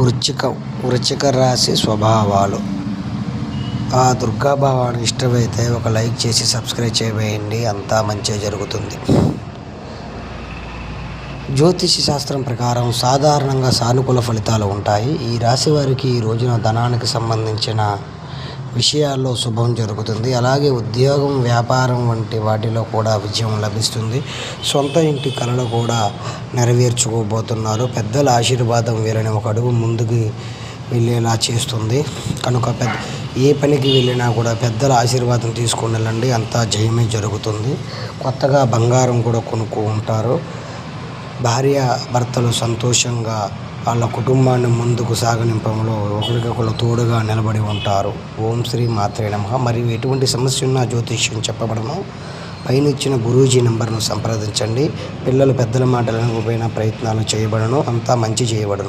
వృచ్చిక వృచ్చిక రాశి స్వభావాలు. ఆ దుర్గాభావానికి ఇష్టమైతే ఒక లైక్ చేసి సబ్స్క్రైబ్ చేయవేయండి అంతా మంచిగా జరుగుతుంది. జ్యోతిష శాస్త్రం ప్రకారం సాధారణంగా సానుకూల ఫలితాలు ఉంటాయి. ఈ రాశి వారికి ఈ రోజున ధనానికి సంబంధించిన విషయాల్లో శుభం జరుగుతుంది. అలాగే ఉద్యోగం వ్యాపారం వంటి వాటిలో కూడా విజయం లభిస్తుంది. సొంత ఇంటి కళలు కూడా నెరవేర్చుకోబోతున్నారు. పెద్దల ఆశీర్వాదం వీరిని ఒక అడుగు ముందుకు వెళ్ళేలా చేస్తుంది. కనుక పెద్ద ఏ పనికి వెళ్ళినా కూడా పెద్దల ఆశీర్వాదం తీసుకుని వెళ్ళండి. అంతా జయమే జరుగుతుంది. కొత్తగా బంగారం కూడా కొనుక్కుంటారు. భార్య భర్తలు సంతోషంగా వాళ్ళ కుటుంబాన్ని ముందుకు సాగనింపంలో ఒకరికొకరు తోడుగా నిలబడి ఉంటారు. ఓం శ్రీ మాత్రే నమ. మరియు ఎటువంటి సమస్య ఉన్నా జ్యోతిష్యం చెప్పబడను. పైన ఇచ్చిన గురూజీ నెంబర్ను సంప్రదించండి. పిల్లలు పెద్దల మాటలను ఉపయోగ ప్రయత్నాలు చేయబడను. అంతా మంచి చేయబడను.